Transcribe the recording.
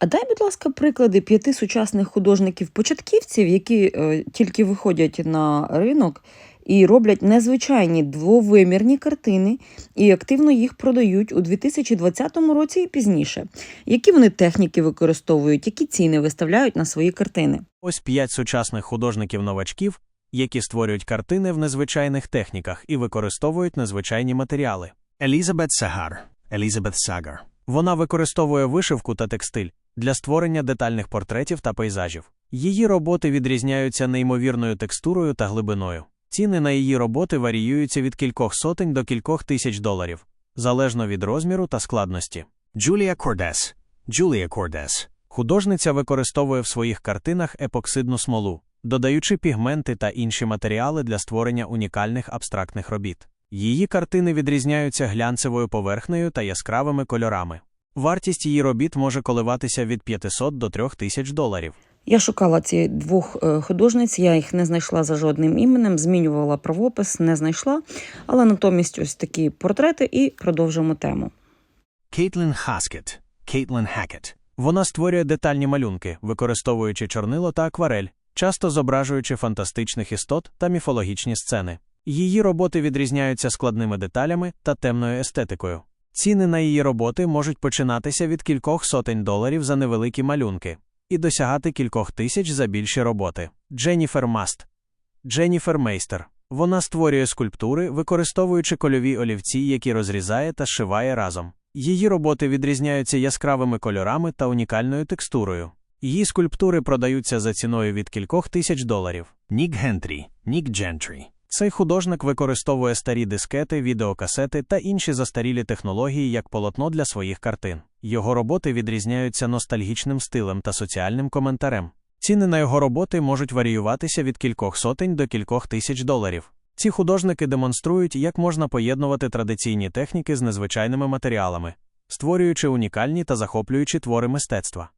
А дай, будь ласка, приклади п'яти сучасних художників-початківців, які е, тільки виходять на ринок і роблять незвичайні двовимірні картини і активно їх продають у 2020 році і пізніше. Які вони техніки використовують, які ціни виставляють на свої картини? Ось п'ять сучасних художників-новачків, які створюють картини в незвичайних техніках і використовують незвичайні матеріали. Елізабет Сагар. Елізабет Сагар. Вона використовує вишивку та текстиль для створення детальних портретів та пейзажів. Її роботи відрізняються неймовірною текстурою та глибиною. Ціни на її роботи варіюються від кількох сотень до кількох тисяч доларів, залежно від розміру та складності. Джулія Кордес. Джулія Кордес. Художниця використовує в своїх картинах епоксидну смолу, додаючи пігменти та інші матеріали для створення унікальних абстрактних робіт. Її картини відрізняються глянцевою поверхнею та яскравими кольорами. Вартість її робіт може коливатися від 500 до 3000 доларів. Я шукала ці двох е, художниць, я їх не знайшла за жодним іменем, змінювала правопис, не знайшла, але натомість ось такі портрети і продовжимо тему. Кейтлін Хаскет. Кейтлін Хакет. Вона створює детальні малюнки, використовуючи чорнило та акварель, часто зображуючи фантастичних істот та міфологічні сцени. Її роботи відрізняються складними деталями та темною естетикою. Ціни на її роботи можуть починатися від кількох сотень доларів за невеликі малюнки і досягати кількох тисяч за більші роботи. Дженніфер Маст. Дженніфер Мейстер. Вона створює скульптури, використовуючи кольові олівці, які розрізає та зшиває разом. Її роботи відрізняються яскравими кольорами та унікальною текстурою. Її скульптури продаються за ціною від кількох тисяч доларів. Нік Гентрі. Нік Джентрі. Цей художник використовує старі дискети, відеокасети та інші застарілі технології як полотно для своїх картин. Його роботи відрізняються ностальгічним стилем та соціальним коментарем. Ціни на його роботи можуть варіюватися від кількох сотень до кількох тисяч доларів. Ці художники демонструють, як можна поєднувати традиційні техніки з незвичайними матеріалами, створюючи унікальні та захоплюючі твори мистецтва.